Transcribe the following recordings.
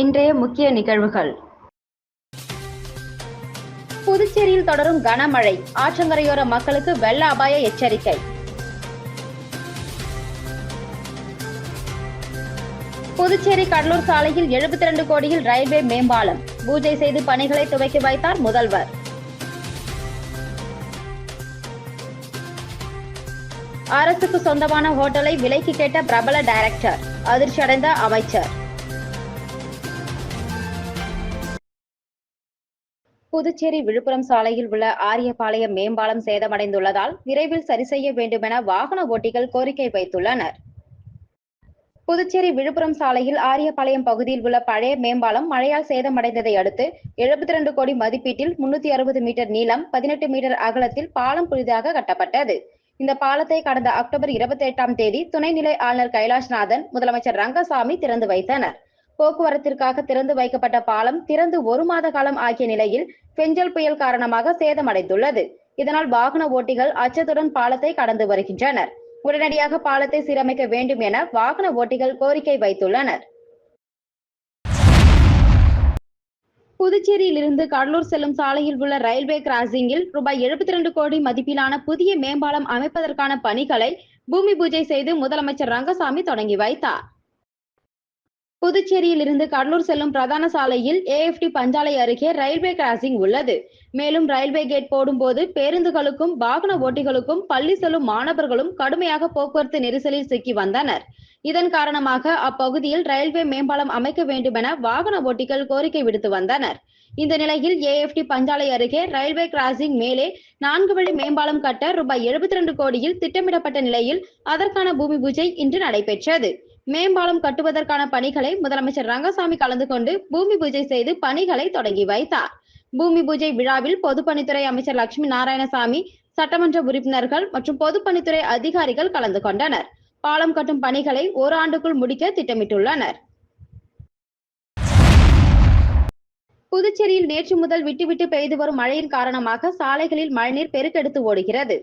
இன்றைய முக்கிய நிகழ்வுகள். புதுச்சேரியில் தொடரும் கனமழை. ஆற்றங்கரையோர மக்களுக்கு வெள்ள அபாய எச்சரிக்கை. புதுச்சேரி கடலூர் சாலையில் 72 கோடியில் ரயில்வே மேம்பாலம். பூஜை செய்து பணிகளை துவக்கி வைத்தார் முதல்வர். அரசுக்கு சொந்தமான ஹோட்டலை விலைக்கு கேட்ட பிரபல டைரக்டர். அதிர்ச்சியடைந்த அமைச்சர். புதுச்சேரி விழுப்புரம் சாலையில் உள்ள ஆரியபாளையம் மேம்பாலம் சேதமடைந்துள்ளதால் விரைவில் சரி செய்ய வேண்டுமென வாகன ஓட்டிகள் கோரிக்கை வைத்துள்ளனர். புதுச்சேரி விழுப்புரம் சாலையில் ஆரியபாளையம் பகுதியில் உள்ள பழைய மேம்பாலம் மழையால் சேதமடைந்ததை அடுத்து 72 கோடி மதிப்பீட்டில் முன்னூத்தி அறுபது மீட்டர் நீளம் பதினெட்டு மீட்டர் அகலத்தில் பாலம் புதிதாக கட்டப்பட்டது. இந்த பாலத்தை கடந்த அக்டோபர் இருபத்தி எட்டாம் தேதி துணைநிலை ஆளுநர் கைலாஷ்நாதன் முதலமைச்சர் ரங்கசாமி திறந்து வைத்தனர். போக்குவரத்திற்காக திறந்து வைக்கப்பட்ட பாலம் திறந்து ஒரு மாத காலம் ஆகிய நிலையில் பெஞ்சல் புயல் காரணமாக சேதமடைந்துள்ளது. இதனால் வாகன ஓட்டிகள் அச்சத்துடன் பாலத்தை கடந்து வருகின்றனர். உடனடியாக பாலத்தை சீரமைக்க வேண்டும் என வாகன ஓட்டிகள் கோரிக்கை வைத்துள்ளனர். புதுச்சேரியிலிருந்து கடலூர் செல்லும் சாலையில் உள்ள ரயில்வே கிராசிங்கில் ரூபாய் 72 கோடி மதிப்பிலான புதிய மேம்பாலம் அமைப்பதற்கான பணிகளை பூமி பூஜை செய்து முதலமைச்சர் ரங்கசாமி தொடங்கி வைத்தார். புதுச்சேரியில் இருந்து கடலூர் செல்லும் பிரதான சாலையில் ஏஎஃப்டி பஞ்சாலை அருகே ரயில்வே கிராசிங் உள்ளது. மேலும் ரயில்வே கேட் போடும்போது பேருந்துகளுக்கும் வாகன ஓட்டிகளுக்கும் பள்ளி செல்லும் மாணவர்களும் கடுமையாக போக்குவரத்து நெரிசலில் சிக்கி வந்தனர். இதன் காரணமாக அப்பகுதியில் ரயில்வே மேம்பாலம் அமைக்க வேண்டுமென வாகன ஓட்டிகள் கோரிக்கை விடுத்து வந்தனர். இந்த நிலையில் ஏஎஃப்டி பஞ்சாலை அருகே ரயில்வே கிராசிங் மேலே நான்கு வழி மேம்பாலம் கட்ட ரூபாய் 72 கோடியில் திட்டமிடப்பட்ட நிலையில் அதற்கான பூமி பூஜை இன்று நடைபெற்றது. மேம்பாலம் கட்டுவதற்கான பணிகளை முதலமைச்சர் ரங்கசாமி கலந்து கொண்டு பூமி பூஜை செய்து பணிகளை தொடங்கி வைத்தார். பூமி பூஜை விழாவில் பொதுப்பணித்துறை அமைச்சர் லட்சுமி நாராயணசாமி சட்டமன்ற உறுப்பினர்கள் மற்றும் பொதுப்பணித்துறை அதிகாரிகள் கலந்து கொண்டனர். பாலம் கட்டும் பணிகளை ஒரு ஆண்டுக்குள் முடிக்க திட்டமிட்டுள்ளனர். புதுச்சேரியில் நேற்று முதல் விட்டுவிட்டு பெய்து வரும் மழையின் காரணமாக சாலைகளில் மழைநீர் பெருக்கெடுத்து ஓடுகிறது.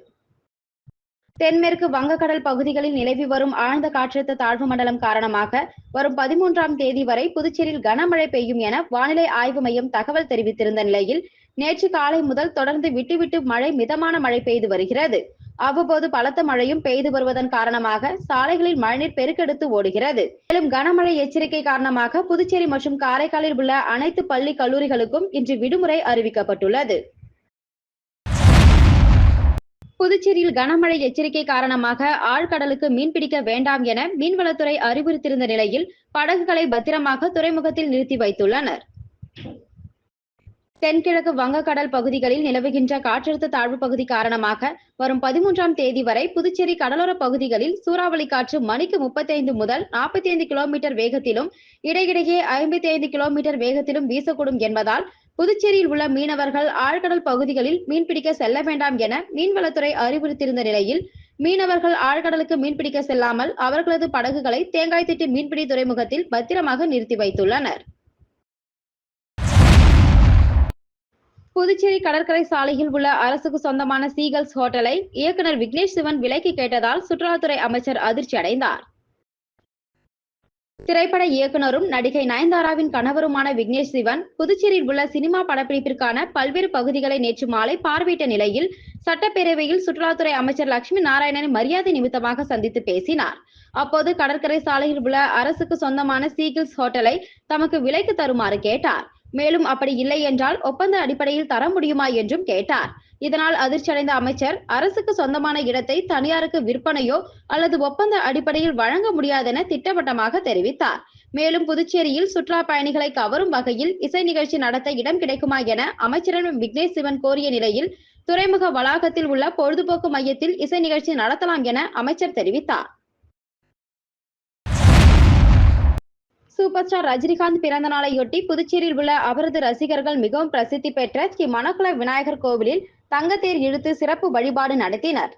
தென்மேற்கு வங்கக்கடல் பகுதிகளில் நிலவி வரும் ஆழ்ந்த காற்றழுத்த தாழ்வு மண்டலம் காரணமாக வரும் பதிமூன்றாம் தேதி வரை புதுச்சேரியில் கனமழை பெய்யும் என வானிலை ஆய்வு மையம் தகவல் தெரிவித்திருந்த நிலையில் நேற்று காலை முதல் தொடர்ந்து விட்டுவிட்டு மழை மிதமான மழை பெய்து வருகிறது. அவ்வப்போது பலத்த மழையும் பெய்து வருவதன் காரணமாக சாலைகளில் மழைநீர் பெருக்கெடுத்து ஓடுகிறது. மேலும் கனமழை எச்சரிக்கை காரணமாக புதுச்சேரி மற்றும் காரைக்காலில் உள்ள அனைத்து பள்ளி கல்லூரிகளுக்கும் இன்று விடுமுறை அறிவிக்கப்பட்டுள்ளது. புதுச்சேரியில் கனமழை எச்சரிக்கை காரணமாக ஆழ்கடலுக்கு மீன்பிடிக்க வேண்டாம் என மீன்வளத்துறை அறிவுறுத்தியிருந்த நிலையில் படகுகளை பத்திரமாக துறைமுகத்தில் நிறுத்தி வைத்துள்ளனர். தென்கிழக்கு வங்கக்கடல் பகுதிகளில் நிலவுகின்ற காற்றழுத்த தாழ்வு பகுதி காரணமாக வரும் பதிமூன்றாம் தேதி வரை புதுச்சேரி கடலோர பகுதிகளில் சூறாவளி காற்று மணிக்கு முப்பத்தைந்து முதல் நாற்பத்தி ஐந்து கிலோமீட்டர் வேகத்திலும் இடையிடையே ஐம்பத்தி ஐந்து கிலோமீட்டர் வேகத்திலும் வீசக்கூடும் என்பதால் புதுச்சேரியில் உள்ள மீனவர்கள் ஆழ்கடல் பகுதிகளில் மீன்பிடிக்க செல்ல வேண்டாம் என மீன்வளத்துறை அறிவுறுத்தியிருந்த நிலையில் மீனவர்கள் ஆழ்கடலுக்கு மீன்பிடிக்க செல்லாமல் அவர்களது படகுகளை தேங்காய்த்திட்டு மீன்பிடி துறைமுகத்தில் பத்திரமாக நிறுத்தி வைத்துள்ளனர். புதுச்சேரி கடற்கரை சாலையில் உள்ள அரசுக்கு சொந்தமான சீகல்ஸ் ஹோட்டலை இயக்குனர் விக்னேஷ் சிவன் விலைக்கு கேட்டதால் சுற்றுலாத்துறை அமைச்சர் அதிர்ச்சி அடைந்தார் திரைப்பட இயக்குனரும் நடிகை நயன்தாராவின் கணவருமான விக்னேஷ் சிவன் புதுச்சேரியில் உள்ள சினிமா படப்பிடிப்பிற்கான பல்வேறு பகுதிகளை நேற்று மாலை பார்வையிட்ட நிலையில் சட்டப்பேரவையில் சுற்றுலாத்துறை அமைச்சர் லட்சுமி நாராயணனை மரியாதை நிமித்தமாக சந்தித்து பேசினார். அப்போது கடற்கரை சாலையில் உள்ள அரசுக்கு சொந்தமான சீகிள்ஸ் ஹோட்டலை தமக்கு விலைக்கு தருமாறு கேட்டார். மேலும் அப்படி இல்லை என்றால் ஒப்பந்த அடிப்படையில் தர முடியுமா என்றும் கேட்டார். இதனால் அதிர்ச்சியடைந்த அமைச்சர் அரசுக்கு சொந்தமான இடத்தை தனியாருக்கு விற்பனையோ அல்லது ஒப்பந்த அடிப்படையில் வழங்க முடியாதென திட்டவட்டமாக தெரிவித்தார். மேலும் புதுச்சேரியில் சுற்றுலா பயணிகளை கவரும் வகையில் இசை நிகழ்ச்சி நடத்த இடம் கிடைக்குமா என அமைச்சரிடம் விக்னேஷ் சிவன் கோரிய நிலையில் துறைமுக வளாகத்தில் உள்ள பொழுதுபோக்கு மையத்தில் இசை நிகழ்ச்சி நடத்தலாம் என அமைச்சர் தெரிவித்தார். சூப்பர் ஸ்டார் ரஜினிகாந்த் பிறந்த நாளையொட்டி புதுச்சேரியில் உள்ள அவரது ரசிகர்கள் மிகவும் பிரசித்தி பெற்ற ஸ்ரீ மணக்குள விநாயகர் கோவிலில் தங்கத்தேர் இழுத்து சிறப்பு வழிபாடு நடத்தினர்.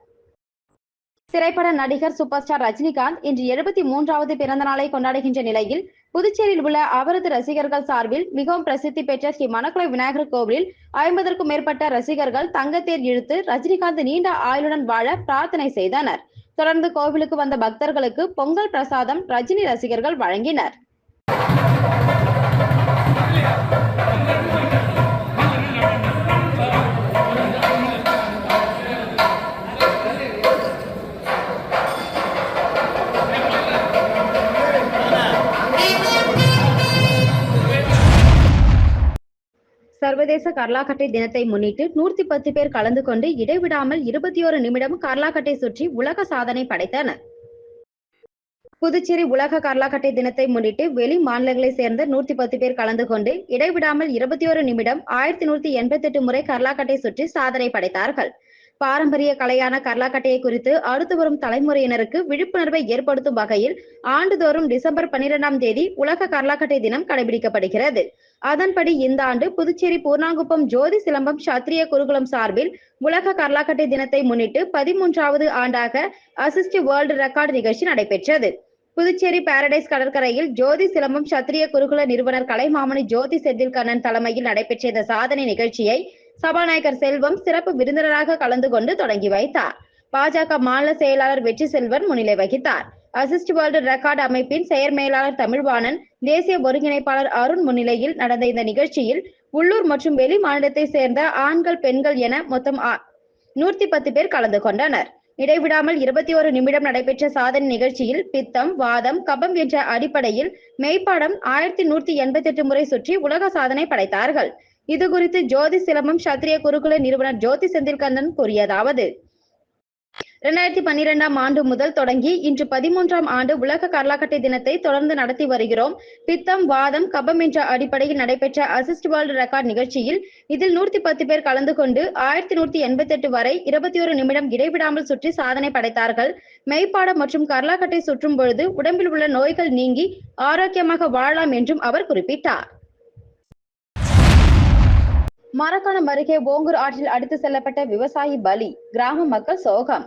திரைப்பட நடிகர் சூப்பர் ஸ்டார் ரஜினிகாந்த் இன்று எழுபத்தி மூன்றாவது பிறந்த நாளை கொண்டாடுகின்ற நிலையில் புதுச்சேரியில் உள்ள அவரது ரசிகர்கள் சார்பில் மிகவும் பிரசித்தி பெற்ற ஸ்ரீ மணக்குளை விநாயகர் கோவிலில் ஐம்பதற்கும் மேற்பட்ட ரசிகர்கள் தங்கத்தேர் இழுத்து ரஜினிகாந்த் நீண்ட ஆயுளுடன் வாழ பிரார்த்தனை செய்தனர். தொடர்ந்து கோவிலுக்கு வந்த பக்தர்களுக்கு பொங்கல் பிரசாதம் ரஜினி ரசிகர்கள் வழங்கினர். கர்லாக்கட்டை தினத்தை முன்னிட்டு நூற்றி பத்து பேர் கலந்து கொண்டு இடைவிடாமல் இருபத்தி ஒரு நிமிடம் கர்லாக்கட்டை சுற்றி உலக சாதனை படைத்தனர். புதுச்சேரி உலக கர்லாக்கட்டை தினத்தை முன்னிட்டு வெளி மாநிலங்களை சேர்ந்த நூத்தி பத்து பேர் கலந்து கொண்டு இடைவிடாமல் இருபத்தி ஒரு நிமிடம் ஆயிரத்தி நூத்தி எண்பத்தி எட்டு முறை கர்லாக்கட்டை சுற்றி சாதனை படைத்தார்கள். பாரம்பரிய கலையான கர்லாக்கட்டையை குறித்து அடுத்து வரும் தலைமுறையினருக்கு விழிப்புணர்வை ஏற்படுத்தும் வகையில் ஆண்டுதோறும் டிசம்பர் பன்னிரெண்டாம் தேதி உலக கர்லாக்கட்டை தினம் கடைபிடிக்கப்படுகிறது. அதன்படி இந்த ஆண்டு புதுச்சேரி பூர்ணாங்குப்பம் ஜோதி சிலம்பம் சத்திரிய குருகுலம் சார்பில் உலக கர்லாக்கட்டை தினத்தை முன்னிட்டு பதிமூன்றாவது ஆண்டாக அசிஸ்ட் வேர்ல்டு ரெக்கார்டு நிகழ்ச்சி நடைபெற்றது. புதுச்சேரி பாரடைஸ் கடற்கரையில் ஜோதி சிலம்பம் சத்திரிய குருகுல நிறுவனர் கலைமாமணி ஜோதி செந்தில் கண்ணன் தலைமையில் நடைபெற்ற இந்த சாதனை நிகழ்ச்சியை சபாநாயகர் செல்வம் சிறப்பு விருந்தினராக கலந்து கொண்டு தொடங்கி வைத்தார். பாஜக மாநில செயலாளர் வெற்றி செல்வன் முன்னிலை வகித்தார். அசிஸ்ட் வேர்ல்டு ரெக்கார்டு அமைப்பின் செயற் மேலாளர் தமிழ்வாணன் தேசிய ஒருங்கிணைப்பாளர் அருண் முன்னிலையில் நடந்த இந்த நிகழ்ச்சியில் உள்ளூர் மற்றும் வெளி மாநிலத்தை சேர்ந்த ஆண்கள் பெண்கள் என மொத்தம் நூத்தி பத்து பேர் கலந்து கொண்டனர். இடைவிடாமல் இருபத்தி ஒரு நிமிடம் நடைபெற்ற சாதனை நிகழ்ச்சியில் பித்தம் வாதம் கபம் என்ற அடிப்படையில் மெய்ப்பாடம் ஆயிரத்தி நூற்றி எண்பத்தி எட்டு முறை சுற்றி உலக சாதனை படைத்தார்கள். இது குறித்து ஜோதி சிலம்பம் சத்திரிய குருகுல நிறுவனர் ஜோதி செந்தில்கந்தன் கூறியதாவது. இரண்டாயிரத்தி பன்னிரெண்டாம் ஆண்டு முதல் தொடங்கி இன்று பதிமூன்றாம் ஆண்டு உலக கர்லாக்கட்டை தினத்தை தொடர்ந்து நடத்தி வருகிறோம். பித்தம் வாதம் கபம் என்ற அடிப்படையில் நடைபெற்ற அசிஸ்ட் வேர்ல்டு ரெக்கார்ட் நிகழ்ச்சியில் இதில் நூத்தி பத்து பேர் கலந்து கொண்டு ஆயிரத்தி நூத்தி எண்பத்தி எட்டு வரை இருபத்தி ஒரு நிமிடம் இடைவிடாமல் சுற்றி சாதனை படைத்தார்கள். மெய்ப்பாடம் மற்றும் கர்லாக்கட்டை சுற்றும் பொழுது உடம்பில் உள்ள நோய்கள் நீங்கி ஆரோக்கியமாக வாழலாம் என்றும் அவர் குறிப்பிட்டார். மரக்காணம் அருகே ஓங்கூர் ஆற்றில் அடித்து செல்லப்பட்ட விவசாயி பலி கிராம மக்கள் சோகம்.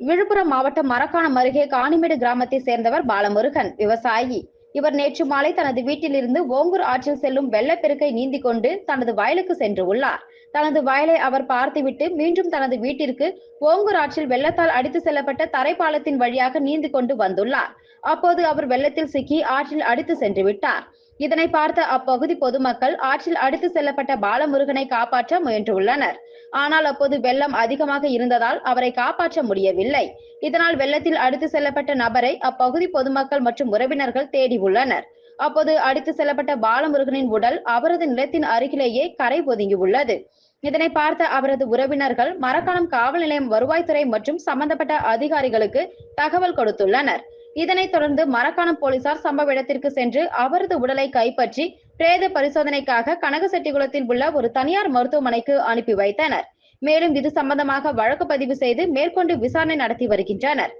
விழுப்புரம் மாவட்டம் மரக்காணம் அருகே காணிமேடு கிராமத்தை சேர்ந்தவர் பாலமுருகன் விவசாயி. இவர் நேற்று மாலை தனது வீட்டிலிருந்து ஓங்கூர் ஆற்றில் செல்லும் வெள்ளப்பெருக்கை நீந்தி கொண்டு தனது வயலுக்கு சென்று உள்ளார். தனது வயலை அவர் பார்த்துவிட்டு மீண்டும் தனது வீட்டிற்கு ஓங்கூர் ஆற்றில் வெள்ளத்தால் அடித்து செல்லப்பட்ட தரைப்பாலத்தின் வழியாக நீந்தி கொண்டு வந்துள்ளார். அப்போது அவர் வெள்ளத்தில் சிக்கி ஆற்றில் அடித்து சென்று விட்டார். இதனை பார்த்த அப்பகுதி பொதுமக்கள் ஆற்றில் அடித்து செல்லப்பட்ட பாலமுருகனை காப்பாற்ற முயன்றுள்ளனர். ஆனால் அப்போது வெள்ளம் அதிகமாக இருந்ததால் அவரை காப்பாற்ற முடியவில்லை. இதனால் வெள்ளத்தில் அடித்து செல்லப்பட்ட நபரை அப்பகுதி பொதுமக்கள் மற்றும் உறவினர்கள் தேடி உள்ளனர். அப்போது அடித்து செல்லப்பட்ட பாலமுருகனின் உடல் அவரது நிலத்தின் அருகிலேயே கரை ஒதுங்கியுள்ளது இதனை பார்த்த அவரது உறவினர்கள் மரக்காணம் காவல் நிலையம் வருவாய்த்துறை மற்றும் சம்பந்தப்பட்ட அதிகாரிகளுக்கு தகவல் கொடுத்துள்ளனர். இதனைத் தொடர்ந்து மரக்காணம் போலீசார் சம்பவ இடத்திற்கு சென்று அவரது உடலை கைப்பற்றி பிரேத பரிசோதனைக்காக கனகசெட்டிகுளத்தில் உள்ள ஒரு தனியார் மருத்துவமனைக்கு அனுப்பி வைத்தனர். மேலும் இது சம்பந்தமாக வழக்கு பதிவு செய்து மேற்கொண்டு விசாரணை நடத்தி வருகின்றனர்.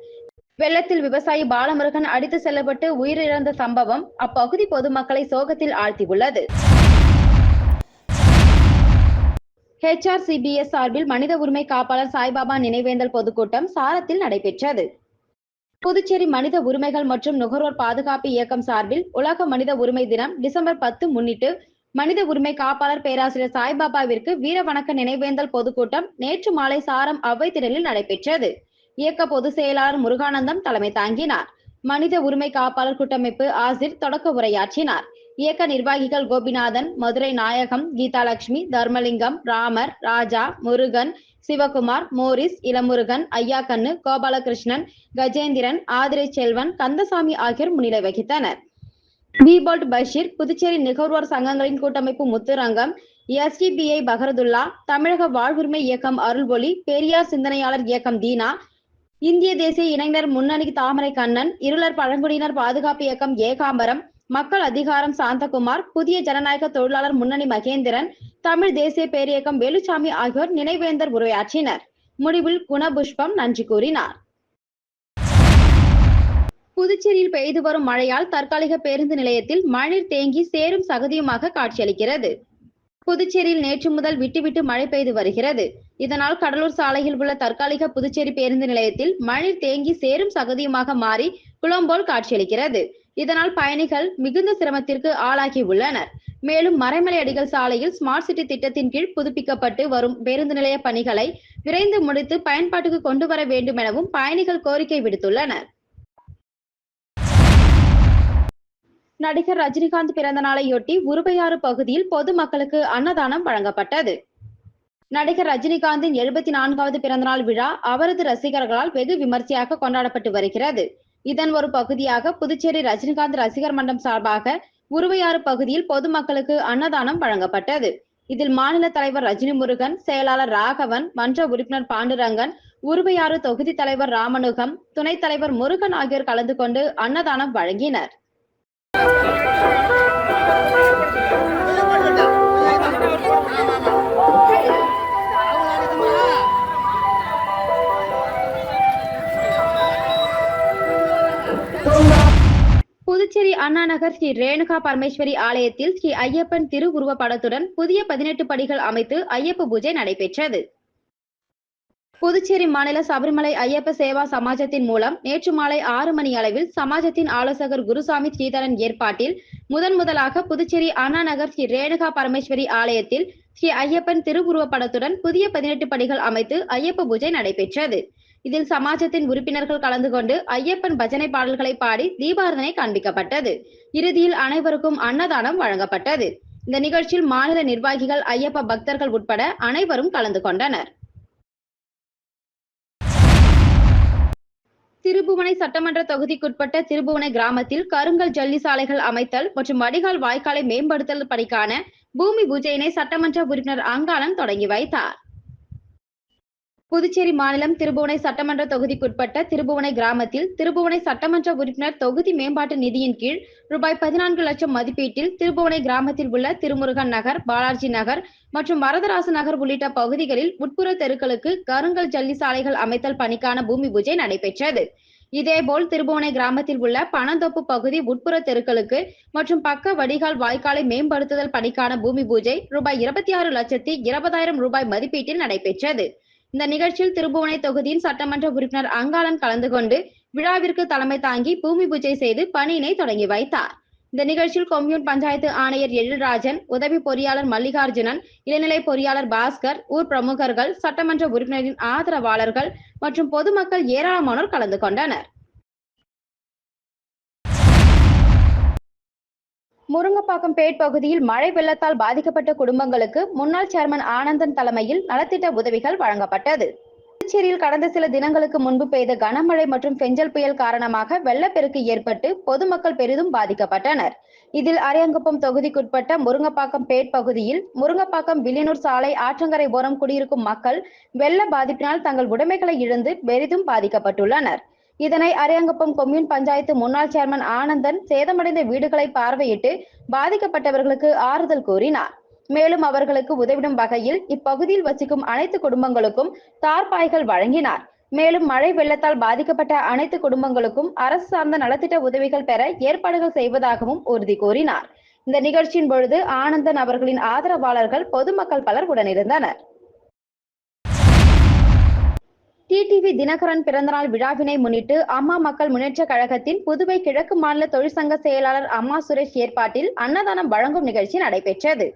வெள்ளத்தில் விவசாயி பாலமுருகன் அடித்து செல்லப்பட்டு உயிரிழந்த சம்பவம் அப்பகுதி பொதுமக்களை சோகத்தில் ஆழ்த்தியுள்ளது. ஹெச்ஆர்சிபிஎஸ் சார்பில் மனித உரிமை காப்பாளர் சாய்பாபா நினைவேந்தல் பொதுக்கூட்டம் சாரத்தில் நடைபெற்றது. புதுச்சேரி மனித உரிமைகள் மற்றும் நுகர்வோர் பாதுகாப்பு இயக்கம் சார்பில் உலக மனித உரிமை தினம் டிசம்பர் பத்து முன்னிட்டு மனித உரிமை காப்பாளர் பேராசிரியர் சாய்பாபாவிற்கு வீரவணக்க நினைவேந்தல் பொதுக்கூட்டம் நேற்று மாலை சாரம் அவ்வை திடலில் நடைபெற்றது. இயக்க பொதுச் செயலாளர் முருகானந்தம் தலைமை தாங்கினார். மனித உரிமை காப்பாளர் கூட்டமைப்பு ஆசிர் தொடக்க உரையாற்றினார். இயக்க நிர்வாகிகள் கோபிநாதன் மதுரை நாயகம் கீதாலட்சுமி தர்மலிங்கம் ராமர் ராஜா முருகன் சிவகுமார் மோரிஸ் இளமுருகன் ஐயாக்கண்ணு கோபாலகிருஷ்ணன் கஜேந்திரன் ஆதிரை செல்வன் கந்தசாமி ஆகியோர் முன்னிலை வகித்தனர். பீபோல்ட் பஷீர் புதுச்சேரி நுகர்வோர் சங்கங்களின் கூட்டமைப்பு முத்துரங்கம் எஸ்டிபிஐ பகரதுல்லா தமிழக வாழ்வுரிமை இயக்கம் அருள்பொலி பெரியார் சிந்தனையாளர் இயக்கம் தீனா இந்திய தேசிய இளைஞர் முன்னணி தாமரை கண்ணன் இருளர் பழங்குடியினர் பாதுகாப்பு இயக்கம் ஏகாம்பரம் மக்கள் அதிகாரம் சாந்தகுமார் புதிய ஜனநாயக தொழிலாளர் முன்னணி மகேந்திரன் தமிழ் தேசிய பேரியக்கம் வேலுச்சாமி ஆகியோர் நினைவேந்தர் உரையாற்றினர். முடிவில் குணபுஷ்பம் நன்றி கூறினார். புதுச்சேரியில் பெய்து வரும் மழையால் தற்காலிக பேருந்து நிலையத்தில் மழைநீர் தேங்கி சேரும் சகதியுமாக காட்சியளிக்கிறது. புதுச்சேரியில் நேற்று முதல் விட்டுவிட்டு மழை பெய்து வருகிறது. இதனால் கடலூர் சாலையில் உள்ள தற்காலிக புதுச்சேரி பேருந்து நிலையத்தில் மழைநீர் தேங்கி சேரும் சகதியுமாக மாறி குளம்போல் காட்சியளிக்கிறது. இதனால் பயணிகள் மிகுந்த சிரமத்திற்கு ஆளாகி உள்ளனர். மேலும் மறைமலை அடிகள் சாலையில் ஸ்மார்ட் சிட்டி திட்டத்தின் கீழ் புதுப்பிக்கப்பட்டு வரும் பேருந்து நிலைய பணிகளை விரைந்து முடித்து பயன்பாட்டுக்கு கொண்டு வர வேண்டும் எனவும் பயணிகள் கோரிக்கை விடுத்துள்ளனர். நடிகர் ரஜினிகாந்த் பிறந்த நாளையொட்டி உருவையாறு பகுதியில் பொதுமக்களுக்கு அன்னதானம் வழங்கப்பட்டது. நடிகர் ரஜினிகாந்தின் எழுபத்தி நான்காவது பிறந்தநாள் விழா அவரது ரசிகர்களால் வெகு விமர்சையாக கொண்டாடப்பட்டு வருகிறது. இதன் ஒரு பகுதியாக புதுச்சேரி ரஜினிகாந்த் ரசிகர் மன்றம் சார்பாக உருவையாறு பகுதியில் பொதுமக்களுக்கு அன்னதானம் வழங்கப்பட்டது. இதில் மாநில தலைவர் ரஜினி முருகன் செயலாளர் ராகவன் மன்ற உறுப்பினர் பாண்டுரங்கன் உருவையாறு தொகுதி தலைவர் ராமனுகம் துணைத் தலைவர் முருகன் ஆகியோர் கலந்து கொண்டு அன்னதானம் வழங்கினர். புதுச்சேரி அண்ணா நகர் ஸ்ரீ ரேணுகா பரமேஸ்வரி ஆலயத்தில் ஸ்ரீ ஐயப்பன் திருவுருவ படத்துடன் புதிய பதினெட்டு படிகள் அமைத்து ஐயப்ப பூஜை நடைபெற்றது. புதுச்சேரி மாநில சபரிமலை ஐயப்ப சேவா சமாஜத்தின் மூலம் நேற்று மாலை ஆறு மணி அளவில் சமாஜத்தின் ஆலோசகர் குருசாமி ஸ்ரீதரன் ஏற்பாட்டில் முதன் முதலாக புதுச்சேரி அண்ணாநகர் ஸ்ரீ ரேணுகா பரமேஸ்வரி ஆலயத்தில் ஸ்ரீ ஐயப்பன் திருவுருவ படத்துடன் புதிய பதினெட்டு படிகள் அமைத்து ஐயப்ப பூஜை நடைபெற்றது. இதில் சமாஜத்தின் உறுப்பினர்கள் கலந்து கொண்டு ஐயப்பன் பஜனை பாடல்களை பாடி தீபாரதனை காண்பிக்கப்பட்டது இறுதியில் அனைவருக்கும் அன்னதானம் வழங்கப்பட்டது. இந்த நிகழ்ச்சியில் மாநில நிர்வாகிகள் ஐயப்ப பக்தர்கள் உட்பட அனைவரும் கலந்து கொண்டனர். திருபுவனை சட்டமன்ற தொகுதிக்குட்பட்ட திருபுவனை கிராமத்தில் கருங்கல் ஜல்லி சாலைகள் அமைத்தல் மற்றும் வடிகால் வாய்க்காலை மேம்படுத்தல் பணிக்கான பூமி பூஜையினை சட்டமன்ற உறுப்பினர் அங்காளன் தொடங்கி வைத்தார். புதுச்சேரி மாநிலம் திருபுவனை சட்டமன்ற தொகுதிக்குட்பட்ட திருபுவனை கிராமத்தில் திருபுவனை சட்டமன்ற உறுப்பினர் தொகுதி மேம்பாட்டு நிதியின் கீழ் ரூபாய் பதினான்கு லட்சம் மதிப்பீட்டில் திருபுவனை கிராமத்தில் உள்ள திருமுருகன் நகர் பாலாஜி நகர் மற்றும் வரதராசு நகர் உள்ளிட்ட பகுதிகளில் உட்புற தெருக்களுக்கு கருங்கல் ஜல்லி சாலைகள் அமைத்தல் பணிக்கான பூமி பூஜை நடைபெற்றது. இதேபோல் திருபுவனை கிராமத்தில் உள்ள பனந்தோப்பு பகுதி உட்புற தெருக்களுக்கு மற்றும் பக்க வடிகால் வாய்க்காலை மேம்படுத்துதல் பணிக்கான பூமி பூஜை ரூபாய் இருபத்தி ஆறு லட்சத்தி இருபதாயிரம் ரூபாய் மதிப்பீட்டில் நடைபெற்றது. இந்த நிகழ்ச்சியில் திருபுவனை தொகுதியின் சட்டமன்ற உறுப்பினர் அங்காளன் கலந்து கொண்டு விழாவிற்கு தலைமை தாங்கி பூமி பூஜை செய்து பணியினை தொடங்கி வைத்தார். இந்த நிகழ்ச்சியில் கொம்யூன் பஞ்சாயத்து ஆணையர் எழில்ராஜன் உதவி பொறியாளர் மல்லிகார்ஜுனன் இளநிலை பொறியாளர் பாஸ்கர் ஊர் பிரமுகர்கள் சட்டமன்ற உறுப்பினரின் ஆதரவாளர்கள் மற்றும் பொதுமக்கள் ஏராளமானோர் கலந்து கொண்டனர். முருங்கப்பாக்கம் பேட் பகுதியில் மழை வெள்ளத்தால் பாதிக்கப்பட்ட குடும்பங்களுக்கு முன்னாள் சேர்மன் ஆனந்தன் தலைமையில் நலத்திட்ட உதவிகள் வழங்கப்பட்டது. புதுச்சேரியில் கடந்த சில தினங்களுக்கு முன்பு பெய்த கனமழை மற்றும் பெஞ்சல் புயல் காரணமாக வெள்ளப்பெருக்கு ஏற்பட்டு பொதுமக்கள் பெரிதும் பாதிக்கப்பட்டனர். இதில் அரியங்குப்பம் தொகுதிக்குட்பட்ட முருங்கப்பாக்கம் பேட் பகுதியில் முருங்கப்பாக்கம் வில்லியனூர் சாலை ஆற்றங்கரை ஓரம் குடியிருக்கும் மக்கள் வெள்ள பாதிப்பினால் தங்கள் உடைமைகளை இழந்து பெரிதும் பாதிக்கப்பட்டுள்ளனர். இதனை அரியாங்குப்பம் கொம்யூன் பஞ்சாயத்து முன்னாள் சேர்மன் ஆனந்தன் சேதமடைந்த வீடுகளை பார்வையிட்டு பாதிக்கப்பட்டவர்களுக்கு ஆறுதல் கூறினார். மேலும் அவர்களுக்கு உதவிடும் வகையில் இப்பகுதியில் வசிக்கும் அனைத்து குடும்பங்களுக்கும் தார்பாய்கள் வழங்கினார். மேலும் மழை வெள்ளத்தால் பாதிக்கப்பட்ட அனைத்து குடும்பங்களுக்கும் அரசு சார்ந்த நலத்திட்ட உதவிகள் பெற ஏற்பாடுகள் செய்வதாகவும் உறுதி கூறினார். இந்த நிகழ்ச்சியின் பொழுது ஆனந்தன் அவர்களின் ஆதரவாளர்கள் பொதுமக்கள் பலர் உடனிருந்தனர். டிடிவி தினகரன் பிறந்தநாள் விழாவினை முன்னிட்டு அம்மா மக்கள் முன்னேற்ற கழகத்தின் புதுவை கிழக்கு மாநில தொழிற்சங்க செயலாளர் அம்மா சுரேஷ் ஏற்பாட்டில் அன்னதானம் வழங்கும் நிகழ்ச்சி நடைபெற்றது.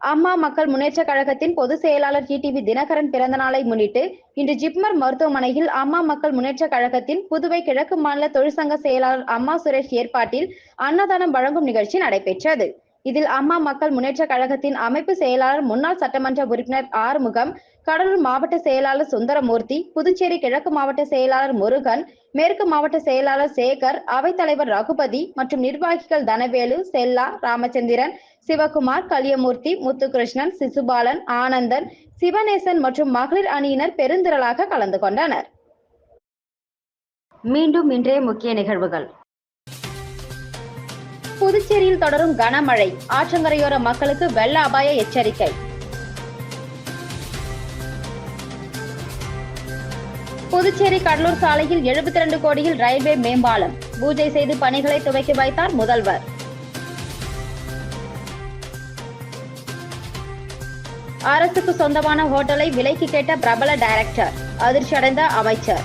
அம்மா மக்கள் முன்னேற்ற கழகத்தின் பொதுச் செயலாளர் டிடிவி தினகரன் பிறந்த நாளை முன்னிட்டு இன்று ஜிப்மர் மருத்துவமனையில் அம்மா மக்கள் முன்னேற்ற கழகத்தின் புதுவை கிழக்கு மாநில தொழிற்சங்க செயலாளர் அம்மா சுரேஷ் ஏற்பாட்டில் அன்னதானம் வழங்கும் நிகழ்ச்சி நடைபெற்றது. இதில் அம்மா மக்கள் முன்னேற்ற கழகத்தின் அமைப்பு செயலாளர் முன்னாள் சட்டமன்ற உறுப்பினர் ஆறுமுகம் கடலூர் மாவட்ட செயலாளர் சுந்தரமூர்த்தி புதுச்சேரி கிழக்கு மாவட்ட செயலாளர் முருகன் மேற்கு மாவட்ட செயலாளர் சேகர் அவைத்தலைவர் ரகுபதி மற்றும் நிர்வாகிகள் தனவேலு செல்லா ராமச்சந்திரன் சிவகுமார் கலியமூர்த்தி முத்துகிருஷ்ணன் சிசுபாலன் ஆனந்தன் சிவநேசன் மற்றும் மகளிர் அணியினர் பெருந்திரளாக கலந்து கொண்டனர். மீண்டும் இன்றைய முக்கிய நிகழ்வுகள். புதுச்சேரியில் தொடரும் கனமழை. ஆற்றங்கரையோர மக்களுக்கு வெள்ள அபாய எச்சரிக்கை. புதுச்சேரி கடலூர் சாலையில் எழுபத்தி ரெண்டு கோடியில் ரயில்வே மேம்பாலம். பூஜை செய்து பணிகளை துவக்கி வைத்தார் முதல்வர். அரசுக்கு சொந்தமான ஹோட்டலை விலைக்கு கேட்ட பிரபல டைரக்டர் அதிர்ச்சியடைந்த அமைச்சர்.